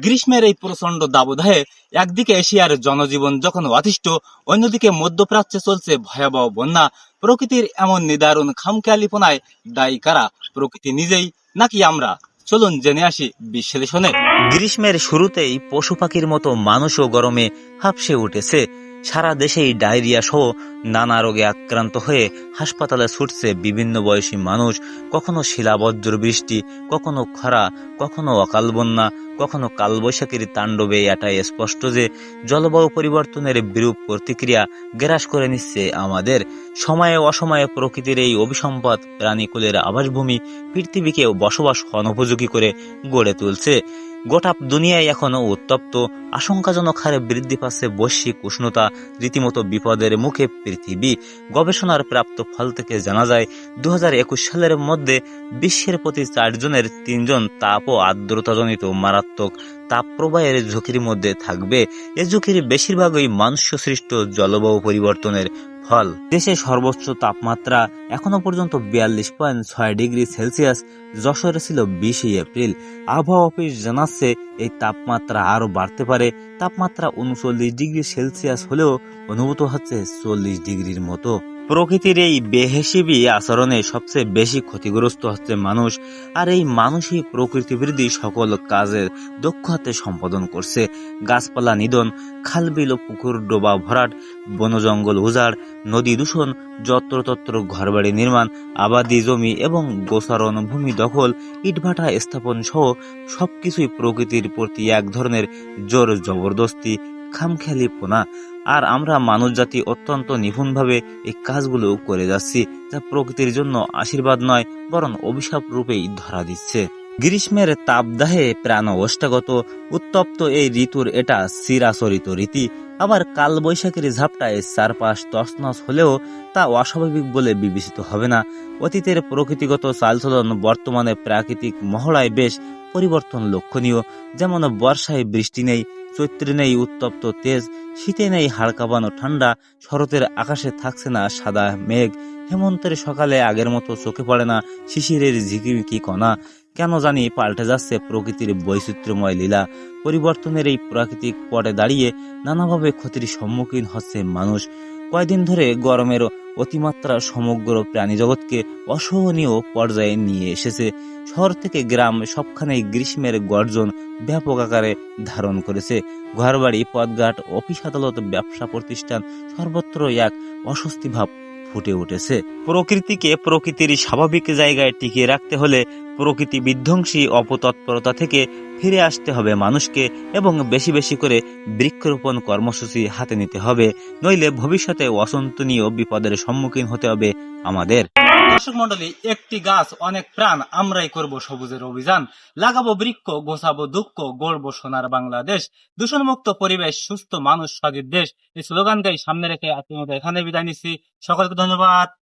গ্রীষ্মের এই প্রচণ্ড দাবদাহে একদিকে এশিয়ার জনজীবন যখন অতিষ্ঠ, অন্যদিকে মধ্যপ্রাচ্যে চলছে ভয়াবহ বন্যা। প্রকৃতির এমন নিদারুণ খামখেয়ালিপনায় দায়ী কারা? প্রকৃতি নিজেই? নাকি আমরা? চলুন জেনে আসি বিশ্লেষণে। গ্রীষ্মের শুরুতেই পশু পাখির মতো মানুষও গরমে হাঁপসে উঠেছে। সারা দেশেই ডায়রিয়া সহ নানা রোগে আক্রান্ত হয়ে হাসপাতালে ছুটছে বিভিন্ন বয়সী মানুষ। কখনো শিলাবজ্র বৃষ্টি, কখনো খরা, কখনো অকাল বন্যা কখনো কালবৈশাখীর তাণ্ডবে এটাই স্পষ্ট যে জলবায়ু পরিবর্তনের বিরূপ প্রতিক্রিয়া গ্রাস করে নিচ্ছে আমাদের। সময়ে অসময়ে প্রকৃতির এই অভিসম্পদ প্রাণীকুলের আবাসভূমি পৃথিবীকে বসবাস অনুপযোগী করে গড়ে তুলছে। গোটা দুনিয়ায় এখনও উত্তপ্ত, আশঙ্কাজনক হারে বৃদ্ধি পাচ্ছে বৈশ্বিক উষ্ণতা, রীতিমতো বিপদের মুখে পৃথিবী। গবেষণার প্রাপ্ত ফল থেকে জানা যায় দু হাজার একুশ সালের মধ্যে বিশ্বের প্রতি চারজনের তিনজন তাপ ও আর্দ্রতাজনিত মারাত্মক তাপপ্রবাহের ঝুঁকির মধ্যে থাকবে। এ ঝুঁকির বেশিরভাগই মানুষ সৃষ্ট জলবায়ু পরিবর্তনের ফল। দেশে সর্বোচ্চ তাপমাত্রা এখনও পর্যন্ত বিয়াল্লিশ পয়েন্ট ছয় ডিগ্রি সেলসিয়াস। যশোরে ছিল বিশে এপ্রিল। আবহাওয়া অফিস জানাচ্ছে, এই তাপমাত্রা আরও বাড়তে পারে। তাপমাত্রা উনচল্লিশ ডিগ্রি সেলসিয়াস হলেও অনুভূত হচ্ছে চল্লিশ ডিগ্রির মতো। প্রকৃতির এই বেহিসেবি আচরণে সবচেয়ে বেশি ক্ষতিগ্রস্ত হচ্ছে মানুষ, আর এই মানুষই প্রকৃতি বিরোধী সকল কাজের দক্ষ হাতে সম্পাদন করছে। গাছপালা নিধন, খালবিল ও পুকুর ডোবা ভরাট বন জঙ্গল উজাড়, নদী দূষণ, যত্রতত্র ঘরবাড়ি নির্মাণ, আবাদি জমি এবং গোসারণ ভূমি দখল, ইটভাটা স্থাপন সহ সবকিছুই প্রকৃতির প্রতি এক ধরনের জোর জবরদস্তি, খামখেয়ালিপনা। আর আমরা মানুষ জাতি অত্যন্ত নিপুণভাবে এই কাজগুলো করে যাচ্ছি, যা প্রকৃতির জন্য আশীর্বাদ নয়, বরং অভিশাপ রূপেই ধরা দিচ্ছে। গ্রীষ্মের তাপদাহে প্রাণ অষ্টাগত উত্তপ্ত এই ঋতুর এটা চিরাচরিত রীতি। আবার কাল বৈশাখীর ঝাপটায় চারপাশ তছনছ হলেও তা অস্বাভাবিক বলে বিবেচিত হবে না। অতীতের প্রকৃতিগত চালচলন বর্তমানে প্রাকৃতিক মহড়ায় বেশ পরিবর্তন লক্ষণীয়। যেমন বর্ষায় বৃষ্টি নেই, চৈত্রে নেই উত্তপ্ত তেজ, শীতে নেই হাড় কাঁপানো ঠান্ডা, শরতের আকাশে থাকছে না সাদা মেঘ, হেমন্তের সকালে আগের মতো চোখে পড়ে না শিশিরের ঝিকিমিকি কণা। কেন জানি পাল্টে যাচ্ছে প্রকৃতির বৈচিত্র্যময় লীলা। পরিবর্তনের এই প্রাকৃতিক পটে দাঁড়িয়ে নানাভাবে ক্ষতির সম্মুখীন হচ্ছে মানুষ। কয়দিন ধরে গরমের অতিমাত্রা সমগ্র প্রাণী জগৎকে অসহনীয় পর্যায়ে নিয়ে এসেছে। শহর থেকে গ্রাম সবখানেই গ্রীষ্মের গর্জন ব্যাপক আকারে ধারণ করেছে। ঘরবাড়ি, পথঘাট, অফিস আদালত, ব্যবসা প্রতিষ্ঠান সর্বত্র এক অস্বস্তি ভাব ফুটে উঠেছে। প্রকৃতিকে প্রকৃতির স্বাভাবিক জায়গায় টিকিয়ে রাখতে হলে প্রকৃতি বিধ্বংসী অপতৎপরতা থেকে ফিরে আসতে হবে মানুষকে এবং বেশি বেশি করে বৃক্ষরোপণ কর্মসূচি হাতে নিতে হবে। নইলে ভবিষ্যতে অসন্তনীয় বিপদের সম্মুখীন হতে হবে আমাদের। দর্শক মন্ডলী, একটি গাছ, অনেক প্রাণ, আমরাই করব সবুজের অভিযান। লাগাবো বৃক্ষ, গোছাবো দুঃখ, গড়বো সোনার বাংলাদেশ। দূষণমুক্ত পরিবেশ, সুস্থ মানুষ স্বাধীন দেশ। এই স্লোগান গাই সামনে রেখে আত্মীয়তা এখানে বিদায় নিচ্ছি। সকলকে ধন্যবাদ।